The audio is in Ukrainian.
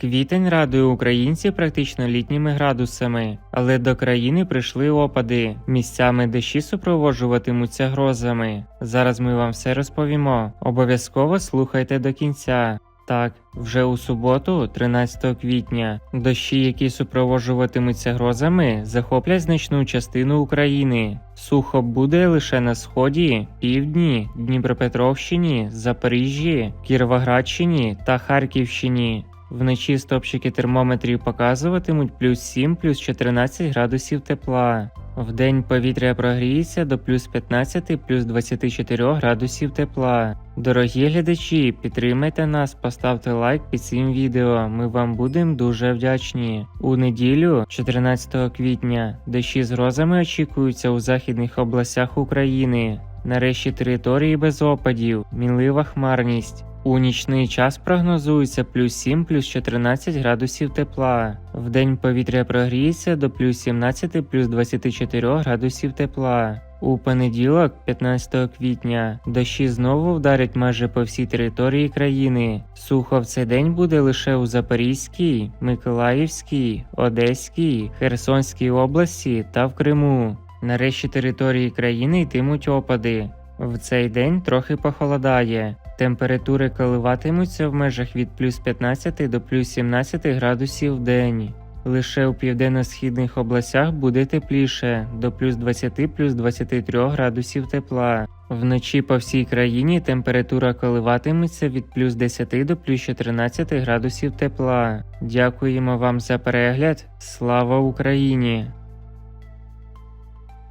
Квітень радує українців практично літніми градусами, але до країни прийшли опади. Місцями дощі супроводжуватимуться грозами. Зараз ми вам все розповімо. Обов'язково слухайте до кінця. Так, вже у суботу, 13 квітня, дощі, які супроводжуватимуться грозами, захоплять значну частину України. Сухо буде лише на сході, півдні, Дніпропетровщині, Запоріжжі, Кіровоградщині та Харківщині. Вночі стопчики термометрів показуватимуть плюс 7, плюс 14 градусів тепла. Вдень повітря прогріється до плюс 15, плюс 24 градусів тепла. Дорогі глядачі, підтримайте нас, поставте лайк під цим відео. Ми вам будемо дуже вдячні. У неділю, 14 квітня, дощі з грозами очікуються у західних областях України. Нарешті території без опадів, мінлива хмарність. У нічний час прогнозується плюс 7 плюс 14 градусів тепла. Вдень повітря прогріється до плюс 17 плюс 24 градусів тепла. У понеділок, 15 квітня, дощі знову вдарять майже по всій території країни. Сухо в цей день буде лише у Запорізькій, Миколаївській, Одеській, Херсонській області та в Криму. Нарешті території країни йтимуть опади. В цей день трохи похолодає. Температури коливатимуться в межах від плюс 15 до плюс 17 градусів в день. Лише у південно-східних областях буде тепліше до плюс 20 плюс 23 градусів тепла. Вночі по всій країні температура коливатиметься від плюс 10 до плюс 14 градусів тепла. Дякуємо вам за перегляд. Слава Україні!